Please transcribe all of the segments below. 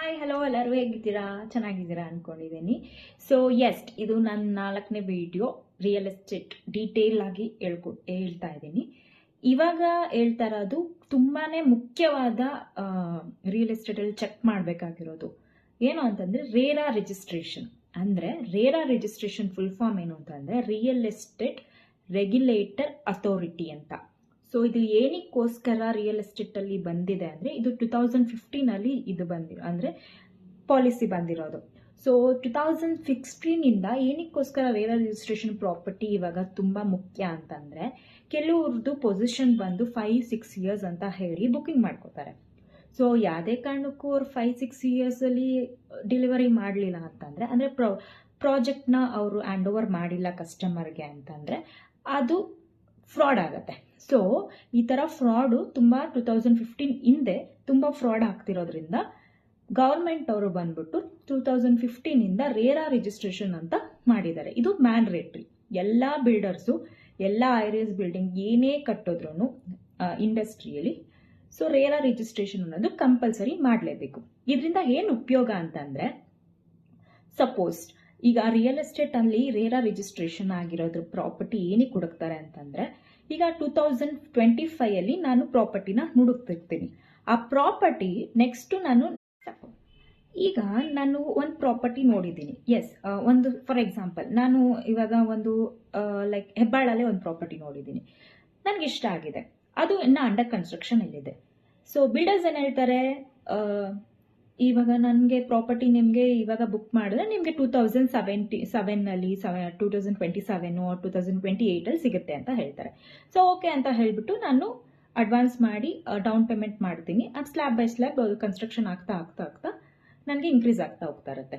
Hi hello ಎಲ್ಲರೂ ಹೇಗಿದ್ದೀರಾ? ಚೆನ್ನಾಗಿದ್ದೀರಾ ಅಂದ್ಕೊಂಡಿದ್ದೀನಿ ಸೊ ಎಸ್ ಇದು ನನ್ನ ನಾಲ್ಕನೇ ವಿಡಿಯೋ ರಿಯಲ್ ಎಸ್ಟೇಟ್ ಡೀಟೇಲ್ ಆಗಿ ಹೇಳ್ಕೊ, ಹೇಳ್ತಾ ಇದ್ದೀನಿ. ಇವಾಗ ಹೇಳ್ತಾ ಇರೋದು ತುಂಬಾ ಮುಖ್ಯವಾದ ರಿಯಲ್ ಎಸ್ಟೇಟಲ್ಲಿ ಚೆಕ್ ಮಾಡಬೇಕಾಗಿರೋದು. ಏನು ಅಂತಂದರೆ, ರೇರಾ ರಿಜಿಸ್ಟ್ರೇಷನ್ ಅಂದರೆ, ರೇರಾ ರಿಜಿಸ್ಟ್ರೇಷನ್ ಫುಲ್ ಫಾರ್ಮ್ ಏನು ಅಂತಂದರೆ ರಿಯಲ್ ಎಸ್ಟೇಟ್ ರೆಗ್ಯುಲೇಟರ್ ಅಥಾರಿಟಿ ಅಂತ. ಸೊ ಇದು ಏನಕ್ಕೋಸ್ಕರ ರಿಯಲ್ ಎಸ್ಟೇಟಲ್ಲಿ ಬಂದಿದೆ ಅಂದರೆ ಇದು ಟು ತೌಸಂಡ್ ಫಿಫ್ಟೀನಲ್ಲಿ ಇದು ಬಂದಿರೋ ಅಂದರೆ ಪಾಲಿಸಿ ಬಂದಿರೋದು. ಸೊ ಟು ತೌಸಂಡ್ ಫಿಕ್ಸ್ಟೀನಿಂದ ಏನಕ್ಕೋಸ್ಕರ ರಿಯಲ್ ರಿಜಿಸ್ಟ್ರೇಷನ್ ಪ್ರಾಪರ್ಟಿ ಇವಾಗ ತುಂಬ ಮುಖ್ಯ ಅಂತಂದರೆ ಕೆಲವ್ರದ್ದು ಪೊಸಿಷನ್ ಬಂದು ಫೈವ್ ಸಿಕ್ಸ್ ಇಯರ್ಸ್ ಅಂತ ಹೇಳಿ ಬುಕಿಂಗ್ ಮಾಡ್ಕೋತಾರೆ. ಸೊ ಯಾವುದೇ ಕಾರಣಕ್ಕೂ ಅವ್ರು ಫೈವ್ ಸಿಕ್ಸ್ ಇಯರ್ಸಲ್ಲಿ ಡೆಲಿವರಿ ಮಾಡಲಿಲ್ಲ ಅಂತಂದರೆ, ಅಂದರೆ ಪ್ರೊ ಪ್ರಾಜೆಕ್ಟ್ನ ಅವರು ಹ್ಯಾಂಡ್ ಓವರ್ ಮಾಡಿಲ್ಲ ಕಸ್ಟಮರ್ಗೆ ಅಂತಂದರೆ, ಅದು ಫ್ರಾಡ್ ಆಗುತ್ತೆ. ಸೊ ಈ ಥರ ಫ್ರಾಡು ತುಂಬ ಟು ತೌಸಂಡ್ ಫಿಫ್ಟೀನ್ ಹಿಂದೆ ತುಂಬ ಫ್ರಾಡ್ ಆಗ್ತಿರೋದ್ರಿಂದ ಗೌರ್ಮೆಂಟ್ ಅವರು ಬಂದ್ಬಿಟ್ಟು ಟೂ ತೌಸಂಡ್ ಫಿಫ್ಟೀನಿಂದ ರೇರಾ ರಿಜಿಸ್ಟ್ರೇಷನ್ ಅಂತ ಮಾಡಿದ್ದಾರೆ. ಇದು ಮ್ಯಾಂಡ್ರೇಟ್ರಿ ಎಲ್ಲ ಬಿಲ್ಡರ್ಸು ಎಲ್ಲ ಐರಿಯಸ್ ಬಿಲ್ಡಿಂಗ್ ಏನೇ ಕಟ್ಟಿದ್ರು ಇಂಡಸ್ಟ್ರಿಯಲ್ಲಿ ಸೊ ರೇರಾ ರಿಜಿಸ್ಟ್ರೇಷನ್ ಅನ್ನೋದು ಕಂಪಲ್ಸರಿ ಮಾಡಲೇಬೇಕು. ಇದರಿಂದ ಏನು ಉಪಯೋಗ ಅಂತಂದರೆ ಸಪೋಸ್ ಈಗ ರಿಯಲ್ ಎಸ್ಟೇಟ್ ಅಲ್ಲಿ ರೇರಾ ರಿಜಿಸ್ಟ್ರೇಷನ್ ಆಗಿರೋದ್ರ ಪ್ರಾಪರ್ಟಿ ಏನಕ್ಕೆ ಹುಡುಕ್ತಾರೆ ಅಂತಂದ್ರೆ ಈಗ ಟೂ ತೌಸಂಡ್ ಟ್ವೆಂಟಿ ಫೈವ್ ಅಲ್ಲಿ ನಾನು ಪ್ರಾಪರ್ಟಿನ ಹುಡುಕ್ತಿರ್ತೀನಿ. ಆ ಪ್ರಾಪರ್ಟಿ ನೆಕ್ಸ್ಟ್ ನಾನು ಈಗ ನಾನು ಒಂದು ಪ್ರಾಪರ್ಟಿ ನೋಡಿದ್ದೀನಿ. ಎಸ್ ಒಂದು ಫಾರ್ ಎಕ್ಸಾಂಪಲ್ ನಾನು ಇವಾಗ ಒಂದು ಲೈಕ್ ಹೆಬ್ಬಾಳಲ್ಲೇ ಒಂದು ಪ್ರಾಪರ್ಟಿ ನೋಡಿದ್ದೀನಿ. ನನಗೆ ಇಷ್ಟ ಆಗಿದೆ. ಅದು ಇನ್ನು ಅಂಡರ್ ಕನ್ಸ್ಟ್ರಕ್ಷನ್ ಅಲ್ಲಿದೆ. ಸೊ ಬಿಲ್ಡರ್ಸ್ ಏನು ಹೇಳ್ತಾರೆ? ಇವಾಗ ನನಗೆ ಪ್ರಾಪರ್ಟಿ ನಿಮಗೆ ಇವಾಗ ಬುಕ್ ಮಾಡಿದ್ರೆ ನಿಮಗೆ two thousand seventy ಸೆವೆನ್ನಲ್ಲಿ seven two thousand twenty seven two thousand twenty ಏಯ್ಟಲ್ಲಿ ಸಿಗುತ್ತೆ ಅಂತ ಹೇಳ್ತಾರೆ. ಸೊ ಓಕೆ ಅಂತ ಹೇಳಿಬಿಟ್ಟು ನಾನು ಅಡ್ವಾನ್ಸ್ ಮಾಡಿ ಡೌನ್ ಪೇಮೆಂಟ್ ಮಾಡ್ತೀನಿ. ಅದು ಸ್ಲ್ಯಾಬ್ ಬೈ ಸ್ಲ್ಯಾಬ್ ಕನ್ಸ್ಟ್ರಕ್ಷನ್ ಆಗ್ತಾ ಆಗ್ತಾ ಆಗ್ತಾ ನನಗೆ ಇನ್ಕ್ರೀಸ್ ಆಗ್ತಾ ಹೋಗ್ತಾ ಇರುತ್ತೆ.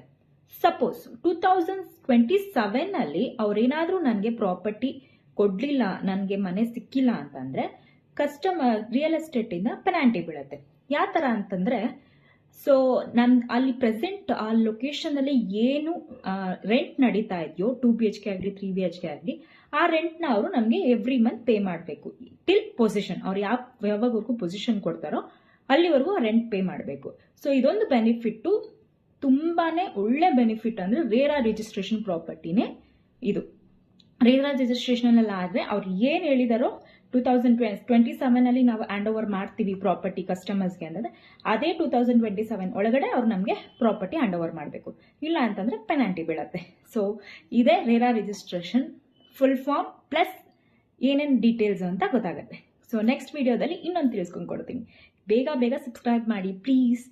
ಸಪೋಸ್ ಟೂ ತೌಸಂಡ್ ಟ್ವೆಂಟಿ ಸೆವೆನ್ನಲ್ಲಿ ಅವರೇನಾದರೂ ನನಗೆ ಪ್ರಾಪರ್ಟಿ ಕೊಡಲಿಲ್ಲ, ನನಗೆ ಮನೆ ಸಿಕ್ಕಿಲ್ಲ ಅಂತಂದರೆ ಕಸ್ಟಮರ್ ರಿಯಲ್ ಎಸ್ಟೇಟಿಂದ ಪೆನಾಲ್ಟಿ ಬೀಳುತ್ತೆ. ಯಾವ ಥರ ಅಂತಂದರೆ ಸೊ ನನ್ ಅಲ್ಲಿ ಪ್ರೆಸೆಂಟ್ ಆ ಲೊಕೇಶನಲ್ಲಿ ಏನು ರೆಂಟ್ ನಡೀತಾ ಇದೆಯೋ ಟೂ ಬಿ ಎಚ್ ಕೆ ಆಗಲಿ ತ್ರೀ ಬಿ ಎಚ್ ಕೆ ಆಗಲಿ, ಆ ರೆಂಟ್ನ ಅವರು ನಮಗೆ ಎವ್ರಿ ಮಂತ್ ಪೇ ಮಾಡಬೇಕು. ಟಿಲ್ ಪೊಸಿಷನ್ ಅವ್ರು ಯಾವ, ಯಾವಾಗವರೆಗೂ ಪೊಸಿಷನ್ ಕೊಡ್ತಾರೋ, ಅಲ್ಲಿವರೆಗೂ ರೆಂಟ್ ಪೇ ಮಾಡಬೇಕು. ಸೊ ಇದೊಂದು ಬೆನಿಫಿಟ್ಟು ತುಂಬಾನೇ ಒಳ್ಳೆ ಬೆನಿಫಿಟ್ ಅಂದರೆ ರೇರಾ ರಿಜಿಸ್ಟ್ರೇಷನ್ ಪ್ರಾಪರ್ಟಿನೇ ಇದು. ರೇರಾ ರಿಜಿಸ್ಟ್ರೇಷನಲ್ಲಿ ಆದರೆ ಅವ್ರು ಏನು ಹೇಳಿದಾರೋ ಟೂ ತೌಸಂಡ್ ಟ್ವೆ ಟ್ವೆಂಟಿ ಸೆವೆನಲ್ಲಿ ನಾವು ಹ್ಯಾಂಡ್ ಓವರ್ ಮಾಡ್ತೀವಿ ಪ್ರಾಪರ್ಟಿ ಕಸ್ಟಮರ್ಸ್ಗೆ ಅಂದರೆ ಅದೇ ಟೂ ತೌಸಂಡ್ ಟ್ವೆಂಟಿ ಸೆವೆನ್ ಒಳಗಡೆ ಅವ್ರು ನಮಗೆ ಪ್ರಾಪರ್ಟಿ ಹ್ಯಾಂಡ್ ಓವರ್ ಮಾಡಬೇಕು. ಇಲ್ಲ ಅಂತಂದರೆ ಪೆನಾಲ್ಟಿ ಬೀಳತ್ತೆ. ಸೊ ಇದೇ RERA registration full form plus ಏನೇನು ಡೀಟೇಲ್ಸ್ ಅಂತ ಗೊತ್ತಾಗುತ್ತೆ. ಸೊ ನೆಕ್ಸ್ಟ್ ವಿಡಿಯೋದಲ್ಲಿ ಇನ್ನೊಂದು ತಿಳಿಸ್ಕೊಂಡು ಕೊಡ್ತೀನಿ. ಬೇಗ ಬೇಗ ಸಬ್ಸ್ಕ್ರೈಬ್ ಮಾಡಿ ಪ್ಲೀಸ್